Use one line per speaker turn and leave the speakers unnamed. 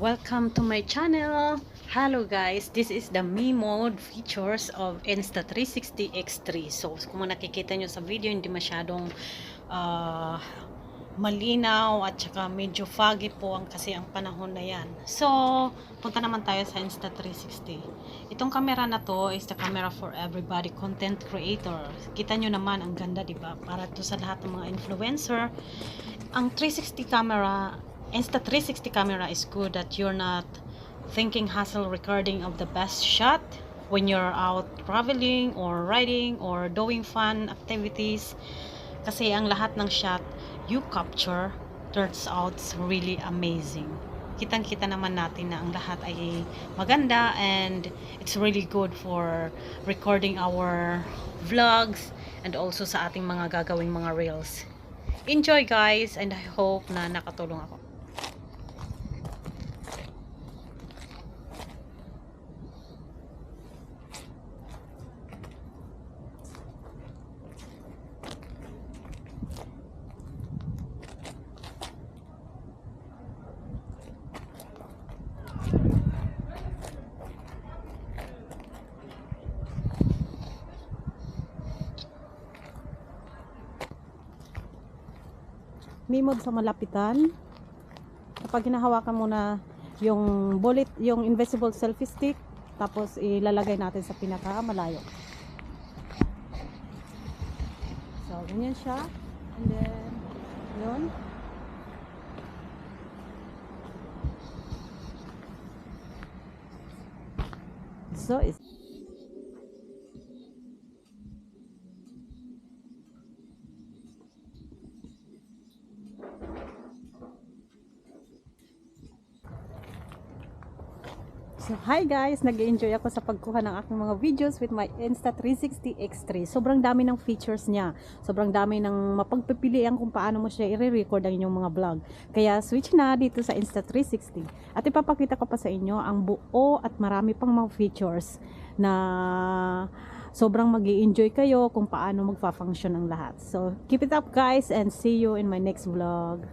Welcome to my channel! Hello guys! This is the Me Mode features of Insta360 X3. So, kung nakikita nyo sa video, hindi masyadong ah, malinaw at saka medyo foggy po ang kasi ang panahon na yan. So, punta naman tayo sa Insta360. Itong camera na to is the camera for everybody, content creator. Kita nyo naman, ang ganda, di ba? Para to sa lahat ng mga influencer. Ang 360 camera, Insta360 camera is good that you're not thinking hustle recording of the best shot when you're out traveling or riding or doing fun activities. Kasi ang lahat ng shot you capture turns out really amazing. Kitang-kita naman natin na ang lahat ay maganda and it's really good for recording our vlogs and also sa ating mga gagawing mga reels. Enjoy guys and I hope na nakatulong ako. Mimod sa malapitan. Kapag hinahawakan mo na yung bullet, yung invisible selfie stick, tapos ilalagay natin sa pinaka malayo. So, ganyan siya. And then, yun. So, is So, hi guys! nag-enjoy ako sa pagkuha ng aking mga videos with my Insta360 X3. Sobrang dami ng features niya. Sobrang dami ng mapagpipilian kung paano mo siya i-record ang inyong mga vlog. Kaya switch na dito sa Insta360. At ipapakita ko pa sa inyo ang buo at marami pang mga features na sobrang mag enjoy kayo kung paano magfa-function ang lahat. So, keep it up guys and see you in my next vlog.